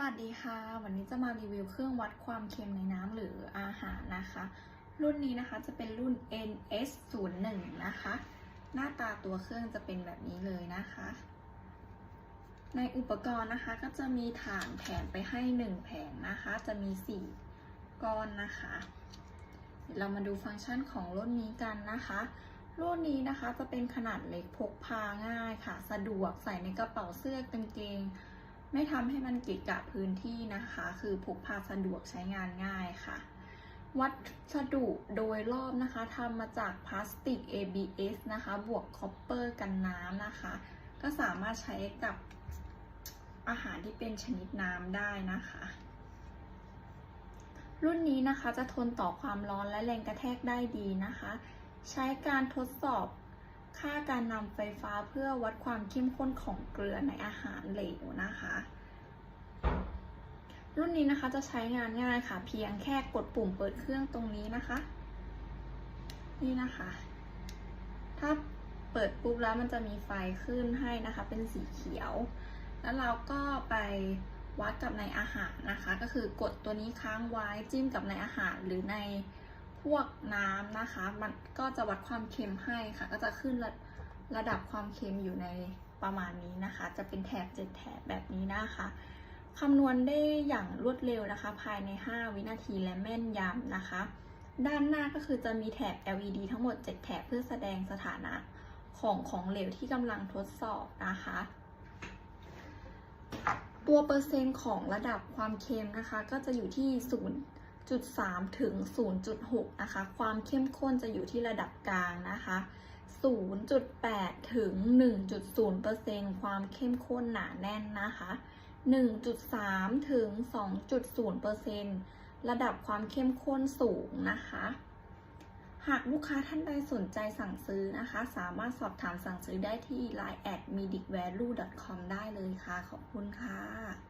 วัสดีค่ะ วันนี้จะมารีวิวเครื่องวัดความเค็มในน้ำหรืออาหารนะคะ รุ่นนี้นะคะจะเป็นรุ่น NS01 นะคะ หน้าตาตัวเครื่องจะเป็นแบบนี้เลยนะคะ ในอุปกรณ์นะคะก็จะมีถานแถมไปให้ 1 แผงนะคะ จะมี 4 ก้อนนะคะเดี๋ยวเรามาดูฟังก์ชันของรุ่นนี้กันนะคะรุ่นนี้นะคะจะเป็นขนาดเล็กพกพาง่ายค่ะ สะดวกใส่ในกระเป๋าเสื้อกางเกง ไม่ทำให้มันกิดกะพื้นที่นะคะ คือพกพาสะดวกใช้งานง่ายค่ะ วัสดุโดยรอบนะคะทำมาจากพลาสติก ABS นะคะ บวกคอปเปอร์กันน้ำนะคะ ก็สามารถใช้กับอาหารที่เป็นชนิดน้ำได้นะคะ รุ่นนี้นะคะจะทนต่อความร้อนและแรงกระแทกได้ดีนะคะ ใช้การทดสอบ ค่าการนำไฟฟ้าเพื่อวัดความเข้มข้นของเกลือในอาหารเหลวนะคะ รุ่นนี้นะคะจะใช้งานง่ายค่ะ เพียงแค่กดปุ่มเปิดเครื่องตรงนี้นะคะ นี่นะคะ ถ้าเปิดปุ๊บแล้วมันจะมีไฟขึ้นให้นะคะ เป็นสีเขียว แล้วเราก็ไปวัดกับในอาหารนะคะ ก็คือกดตัวนี้ค้างไว้จิ้มกับในอาหารหรือใน พวกน้ำนะคะ มันก็จะวัดความเค็มให้ค่ะ ก็จะขึ้นระระดับความเค็มอยู่ในประมาณนี้นะคะ จะเป็นแถบเจ็ดแถบแบบนี้นะคะคำนวณได้อย่างรวดเร็วนะคะ ภายใน 5 วินาทีและแม่นยำนะคะ ด้านหน้าก็คือจะมีแถบ LED ทั้งหมด 7 แถบเพื่อแสดงสถานะของของเหลวที่กำลังทดสอบนะคะ ตัวเปอร์เซ็นต์ของระดับความเค็มนะคะ ก็จะอยู่ที่ 0.3 ถึง 0.6 นะคะ ความเข้มข้นจะอยู่ที่ระดับกลางนะคะ 0.8 ถึง 1.0%ความเข้มข้นหนาแน่นนะคะ 1.3 ถึง 2.0%ระดับความเข้มข้นสูงนะคะ หากลูกค้าท่านใดสนใจสั่งซื้อนะคะ สามารถสอบถามสั่งซื้อได้ที่ line at medicvalue.com ได้เลยค่ะ ขอบคุณค่ะ